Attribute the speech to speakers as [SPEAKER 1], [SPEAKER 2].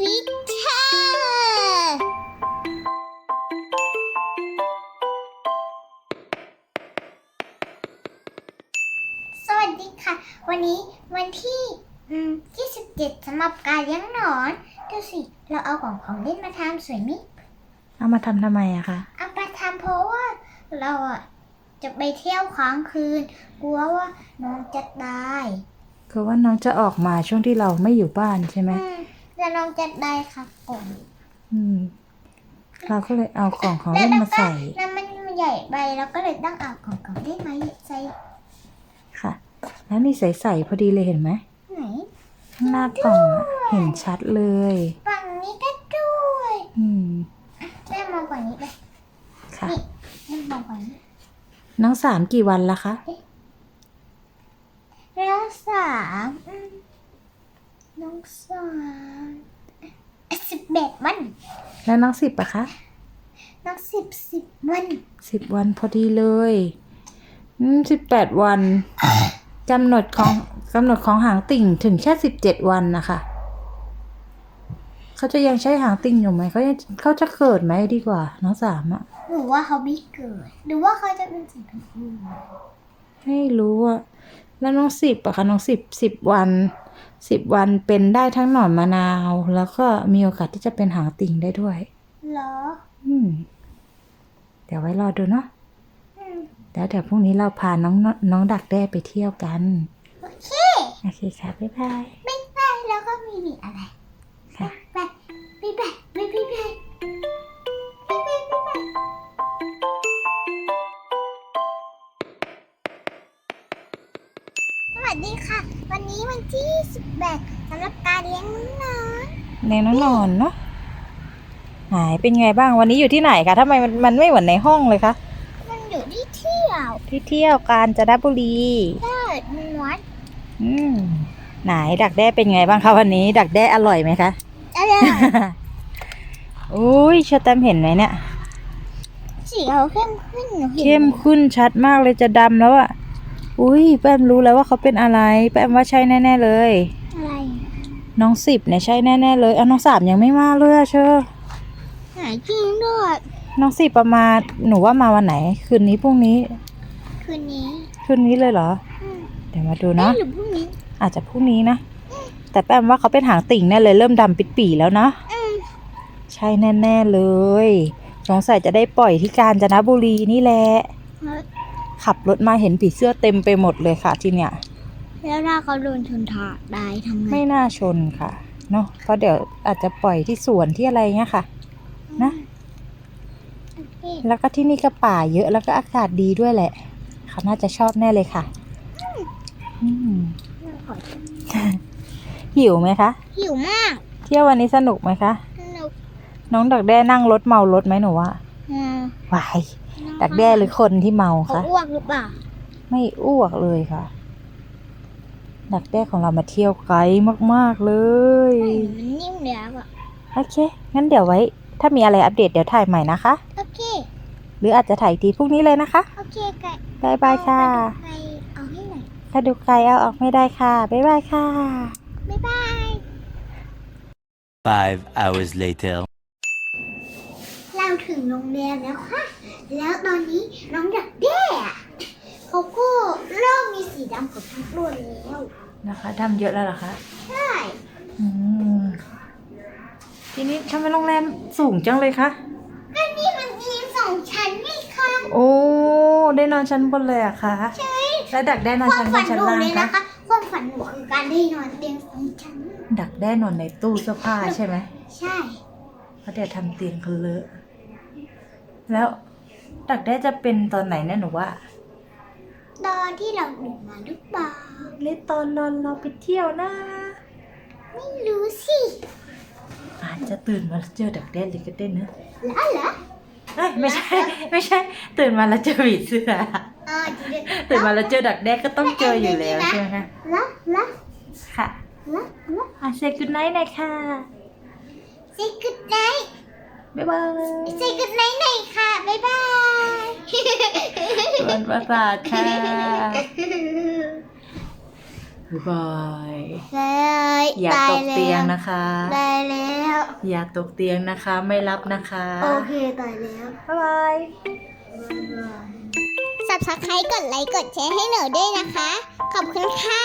[SPEAKER 1] วิชาสวัสดีค่ะ วันนี้วันที่อืม27สำหรับการเลี้ยงหนอนดูสิ เราเอาของของเล่นมาทำสวยไหม
[SPEAKER 2] เอามาทำทำไมอะคะ
[SPEAKER 1] เอาไปทำเพราะว่าเราอะจะไปเที่ยวค้างคืน กลัวว่าน้องจะตาย
[SPEAKER 2] คือว่าน้องจะออกมาช่วงที่เราไม่อยู่บ้านใช่ไหม
[SPEAKER 1] อืม แล้วน้องจะได้ค่ะก่อน
[SPEAKER 2] อืมเราก็เลยเอากล่องของเล่นมาใส่
[SPEAKER 1] แล้วมันใหญ่ไปเราก็เลยต้องเอาของของเล่นมาใส่
[SPEAKER 2] ค่ะ แล้วนี่ใส่ๆพอดีเลยเห็นไหม
[SPEAKER 1] ไหน
[SPEAKER 2] ข้างหน้ากล่องอะเห็นชัดเลย
[SPEAKER 1] ฝั่งนี้ก็ด้วย
[SPEAKER 2] อืม
[SPEAKER 1] แม่มองกว่านี้ไป
[SPEAKER 2] ค่ะ
[SPEAKER 1] แม่มองกว่านี้
[SPEAKER 2] น้องสามกี่วันละคะ
[SPEAKER 1] แล้วสามอืมน้องสาม สิบแปดวัน
[SPEAKER 2] แล้วน้องสิบอะคะ
[SPEAKER 1] น้องสิบสิบวัน
[SPEAKER 2] สิบวันพอดีเลยอืมสิบแปดวันกำหนดของกำหนดของหางติ่งถึงแค่สิบเจ็ดวันนะคะเขาจะยังใช้หางติ่งอยู่ไหมเขายังเขาจะเกิดไหมดีกว่า น้องสามอะ
[SPEAKER 1] หรือว่าเขาไม่เกิดหรือว่าเขาจะเป็นสิ่งอื่น
[SPEAKER 2] ไม่รู้อะแล้วน้องสิบอะคะน้องสิบสิบวัน สิบวันเป็นได้ทั้งหนอนมะนาว แล้วก็มีโอกาสที่จะเป็นหางติ่งได้ด้วย
[SPEAKER 1] เหรอ
[SPEAKER 2] อืม เดี๋ยวไว้รอดูเนาะ
[SPEAKER 1] อืม
[SPEAKER 2] แล้วเดี๋ยวพรุ่งนี้เราพาน้องน้องดักแด้ไปเที่ยวกัน
[SPEAKER 1] โอเค
[SPEAKER 2] โอเคค่ะ บ๊ายบาย
[SPEAKER 1] ไม่ไปแล้วก็มีมีอะไร วันนี้วันที่18สำหรับการเลี้ยงน้อง
[SPEAKER 2] ในน้องนอนเนาะหายเป็นไงบ้างวันนี้อยู่ที่ไหนคะทำไมมันมันไม่เหมือนในห้องเลยคะ
[SPEAKER 1] มันอยู่ที่เที่ยว
[SPEAKER 2] ที่เที่ยวกาญจนบุรี
[SPEAKER 1] เลิศนวด
[SPEAKER 2] อืมไหนดักแด้เป็นไงบ้างคะวันนี้ ดักแด้อร่อยไหมคะ
[SPEAKER 1] อะไร
[SPEAKER 2] อุ้ยเชอร์แตมเห็นไหมเนี่ย
[SPEAKER 1] สีเขาเข้มขึ้นหนูเห็น
[SPEAKER 2] เข้มขึ้นชัดมากเลยจะดำแล้วอะ อุ้ยแป้มรู้แล้วว่าเขาเป็นอะไร แป้มว่าใช่แน่ ๆ เลย
[SPEAKER 1] อะไร
[SPEAKER 2] น้องสิบเนี่ยใช่แน่ ๆ เลยเอาน้องสามยังไม่มาเลยอะเชอ
[SPEAKER 1] หายจริงด้วย
[SPEAKER 2] น้องสิบประมาณหนูว่ามาวันไหน คืนนี้พรุ่งนี้
[SPEAKER 1] คืนนี้
[SPEAKER 2] คืนนี้เลยเหรอ
[SPEAKER 1] อืม
[SPEAKER 2] เดี๋ยวมาดู
[SPEAKER 1] เอ๊ะ
[SPEAKER 2] เนาะ
[SPEAKER 1] หรือพรุ่งนี้
[SPEAKER 2] อาจจะพรุ่งนี้นะ แต่แป้มว่าเขาเป็นหางติ่งแน่เลย เริ่มดำปิดปีแล้วนะ
[SPEAKER 1] อืม
[SPEAKER 2] ใช่แน่ ๆเลย สงสัยจะได้ปล่อยที่กาญจนบุรีนี่แหละ ขับรถมาเห็นผีเสื้อเต็มไปหมดเลยค่ะที่เนี่ย
[SPEAKER 1] แล้วถ้าเขาโดนชนถาดได้ทำไง
[SPEAKER 2] ไม่น่าชนค่ะเนาะเพราะเดี๋ยวอาจจะปล่อยที่สวนที่อะไรเงี้ยค่ะ นะ
[SPEAKER 1] นี่
[SPEAKER 2] แล้วก็ที่นี่ก็ป่าเยอะแล้วก็อากาศดีด้วยแหละ เขาน่าจะชอบแน่เลยค่ะอืม
[SPEAKER 1] ขอ
[SPEAKER 2] หิวไหมคะ
[SPEAKER 1] หิวมาก
[SPEAKER 2] เที่ยววันนี้สนุกไหมคะ
[SPEAKER 1] สนุก
[SPEAKER 2] น้องดักแด้นั่งรถเมารถไหมหนูว่า
[SPEAKER 1] อืม
[SPEAKER 2] วาย ดักแด้หรือคนที่เมา
[SPEAKER 1] เขา
[SPEAKER 2] คะ
[SPEAKER 1] อ้วกหรือเปล่า
[SPEAKER 2] ไม่อ้วกเลยค่ะ ดักแด้ของเรามาเที่ยวไกลมากๆเลย
[SPEAKER 1] มันนิ่มแล้วอะ
[SPEAKER 2] โอเค งั้นเดี๋ยวไว้ ถ้ามีอะไรอัปเดตเดี๋ยวถ่ายใหม่นะคะ
[SPEAKER 1] โอเค
[SPEAKER 2] หรืออาจจะถ่ายอีกทีพรุ่งนี้เลยนะคะ
[SPEAKER 1] โอเคไก่
[SPEAKER 2] บายบายค่ะ
[SPEAKER 1] ไปเอาให้หน่อย
[SPEAKER 2] กระดูกไก่เอาออกไม่ได้ค่ะบ๊ายบายค่ะ
[SPEAKER 1] บ๊ายบาย
[SPEAKER 3] Five hours later.
[SPEAKER 1] เราถึงโรงแรมแล้วค่ะ แล้วตอนนี้น้องดักแด้อะเขาก็เริ่มมีสีดำเกับทุกตัวแล้ว
[SPEAKER 2] นะคะดำเยอะแล้วเหรอคะ
[SPEAKER 1] ใช่
[SPEAKER 2] อืมทีนี้ทำไมโรงแรมสูงจังเลยคะ
[SPEAKER 1] ก็นี่มันมีสองชั้นนี่ค่ะ
[SPEAKER 2] โอ้ได้นอนชั้นบนเลยอะคะ
[SPEAKER 1] ใช่
[SPEAKER 2] แล้วดักแด้นอน
[SPEAKER 1] ความ
[SPEAKER 2] ชั้นบ
[SPEAKER 1] ฝั
[SPEAKER 2] น
[SPEAKER 1] น
[SPEAKER 2] ชั้น
[SPEAKER 1] หนู
[SPEAKER 2] ล่าง
[SPEAKER 1] เลย
[SPEAKER 2] คะ
[SPEAKER 1] นะคะ ความฝันหนูคือการได้นอนเตียงสองชั้น
[SPEAKER 2] ดักแด้นอนในตู้เสื้อผ้าใช่ไหม
[SPEAKER 1] ใช่
[SPEAKER 2] เพราะเดี๋ยวทำเตียงเขาเลอะ แล้วดักแด้จะเป็นตอนไหนเนี่ยหนูว่า
[SPEAKER 1] ตอนที่เราดื่มมาหรือเปล่า
[SPEAKER 2] เล่นตอนนอนเราไปเที่ยวนะ
[SPEAKER 1] ไม่รู้สิ
[SPEAKER 2] อาจจะตื่นมาแล้วเจอดักแด้เลยก็ได้นะ
[SPEAKER 1] แล้วเหรอ
[SPEAKER 2] เอ้ยไม่ใช่ไม่ใช่ ตื่นมาแล้วเจอผีเสื้อ
[SPEAKER 1] เออจริงๆ
[SPEAKER 2] ตื่นมาแล้วเจอดักแด้ก็ต้องเจออยู่แล้วใช่ไหมคะ
[SPEAKER 1] แล้วแล้ว
[SPEAKER 2] ค่ะ
[SPEAKER 1] แล้วแล้ว
[SPEAKER 2] อะเซกุดไนท์หน่อยค่ะ
[SPEAKER 1] say good night
[SPEAKER 2] บ๊ายบาย
[SPEAKER 1] say good night หน่อยค่ะ บ๊ายบาย
[SPEAKER 2] สวนประสาทค่ะ บ๊ายบาย
[SPEAKER 1] ได้
[SPEAKER 2] อย่า
[SPEAKER 1] ได้
[SPEAKER 2] ตกเตียง
[SPEAKER 1] แล้ว
[SPEAKER 2] นะคะ
[SPEAKER 1] ได้แล้ว
[SPEAKER 2] อย่าตกเตียงนะคะ ไม่รับนะคะ
[SPEAKER 1] โอเคตายแล้ว
[SPEAKER 2] บ๊ายบาย
[SPEAKER 1] สับสไครต์กดไลค์กดแชร์ให้หนูด้วยนะคะ ขอบคุณค่ะ